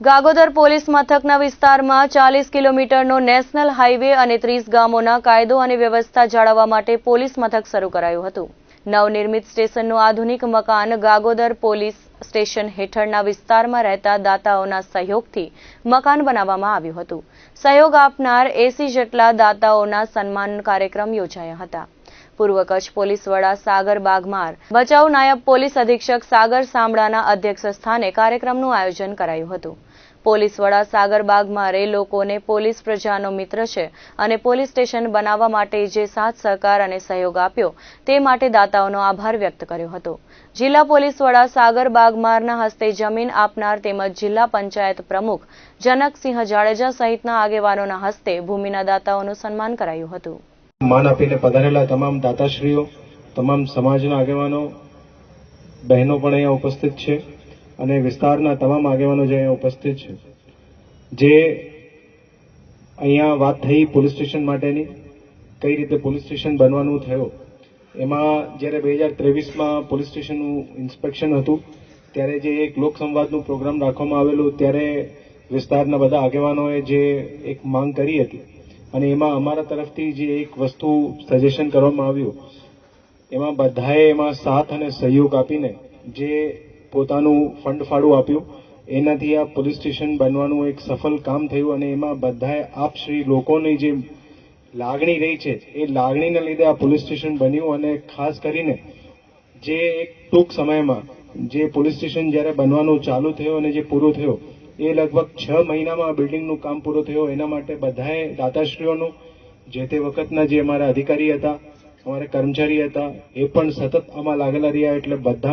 Gagodar police મથકના વિસ્તારમાં ચાલીસ કિલોમીટરનો નેશનલ હાઈવે અને ત્રીસ ગામોના કાયદો અને વ્યવસ્થા જાળવવા માટે પોલીસ મથક શરૂ કરાયું હતું. નવનિર્મિત સ્ટેશનનું આધુનિક મકાન ગાગોદર પોલીસ સ્ટેશન હેઠળના વિસ્તારમાં રહેતા દાતાઓના સહયોગથી મકાન બનાવવામાં આવ્યું હતું. સહયોગ આપનાર એસી જેટલા દાતાઓના સન્માન કાર્યક્રમ યોજાયા હતા. પૂર્વ કચ્છ પોલીસ વડા સાગર બાગમાર ભચાઉ નાયબ પોલીસ અધિક્ષક સાગર સામડાના અધ્યક્ષ સ્થાને કાર્યક્રમનું આયોજન કરાયું હતું. પોલીસ વડા સાગર બાગમારે લોકોને પોલીસ પ્રજાનો મિત્ર છે અને પોલીસ સ્ટેશન બનાવવા માટે જે સાથ સહકાર અને સહયોગ આપ્યો તે માટે દાતાઓનો આભાર વ્યક્ત કર્યો હતો. જિલ્લા પોલીસ વડા સાગર બાગમારના હસ્તે જમીન આપનાર તેમજ જિલ્લા પંચાયત પ્રમુખ જનકસિંહ જાડેજા સહિતના આગેવાનોના હસ્તે ભૂમિના દાતાઓનું સન્માન કરાયું હતું. માન આપીને પધારેલા તમામ દાતાશ્રીઓ, તમામ સમાજના આગેવાનો, બહેનો પણ અહીંયા ઉપસ્થિત છે અને વિસ્તારના તમામ આગેવાનો જે અહીંયા ઉપસ્થિત છે. જે અહીંયા વાત થઈ પોલીસ સ્ટેશન માટેની, કઈ રીતે પોલીસ સ્ટેશન બનવાનું થયું, એમાં જ્યારે બે હજાર ત્રેવીસમાં પોલીસ સ્ટેશનનું ઇન્સ્પેક્શન હતું, ત્યારે જે એક લોક સંવાદનું પ્રોગ્રામ રાખવામાં આવેલું, ત્યારે વિસ્તારના બધા આગેવાનોએ જે એક માંગ કરી હતી અને એમાં અમારા તરફથી જે એક વસ્તુ સજેશન કરવામાં આવ્યું, એમાં બધાએ એમાં સાથ અને સહયોગ આપીને જે પોતાનું ફંડ ફાળું આપ્યું, એનાથી આ પોલીસ સ્ટેશન બનવાનું એક સફળ કામ થયું અને એમાં બધાએ આપશ્રી લોકોની જે લાગણી રહી છે, એ લાગણીને લીધે આ પોલીસ સ્ટેશન બન્યું અને ખાસ કરીને જે એક ટૂંક સમયમાં જે પોલીસ સ્ટેશન જ્યારે બનવાનું ચાલુ થયું અને જે પૂરું થયું એ લગભગ છ મહિનામાં આ બિલ્ડિંગનું કામ પૂરું થયું. એના માટે બધાએ દાતાશ્રીઓનું, જે તે વખતના જે અમારા અધિકારી હતા, અમારા કર્મચારી હતા, એ પણ સતત આમાં લાગેલા રહ્યા એટલે બધા